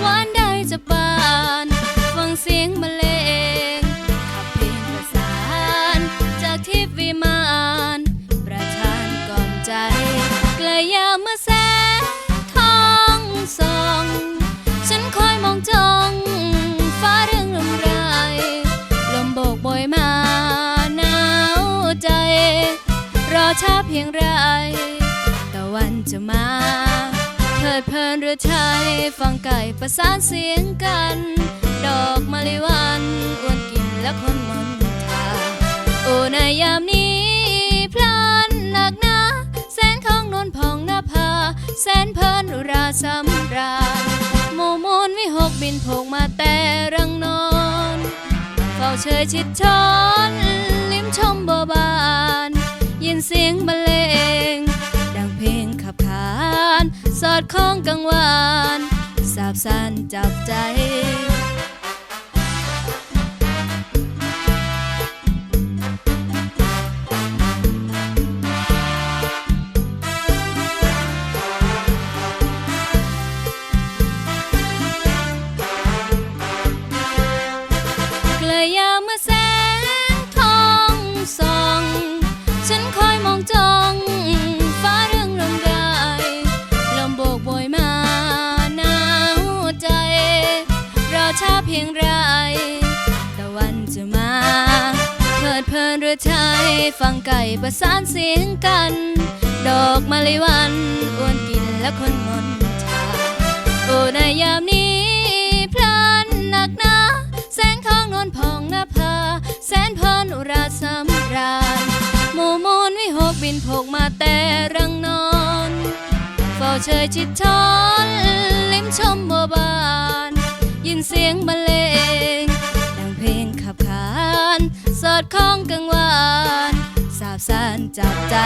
หวานได้จะปาน ฟังเสียงบรรเลงขับเพลงประสาน จากทิพย์วิมาน ประทานกล่อมใจกลายาเมื่อแสงทองส่อง ฉันคอยมองจ้องฟ้าเรื่องลมไรลมโบกโบยมาหนาวใจ รอช้าเพียงไร รือไทยฟังไก่ประสานเสียงกัน ดอกมะลิวันอวนกินและคนมนทาโอ้ในยามนี้พลันหนักหนาแสนของนวลพองหน้าผาแสนเพลินอุราสำราญหมู่มนวิหกบินโผกมาแต่รังนอน เฝ้าเชยชิดช้อน สอดคล้องกังวานสาบสานจับใจ พียงไร ตะวันจะมาเพิดเพลินเรือไทย ฟังไก่ประสานเสียงกัน ดอกมะลิวันอ้วนกินและคนมนทาโอ้ในยามนี้พลันหนักหนาแสงทองนวลพองน้าผาแสนเพลินอุราสำราญหมู่มนวิหกบินโผกมาแต่รังนอนเฝ้าเชยชิดช้อนลิ้มชมบัวบาน เสียงบรรเลงดังเพลงขับขานสอดคล้องกังวานสาบสานจับใจ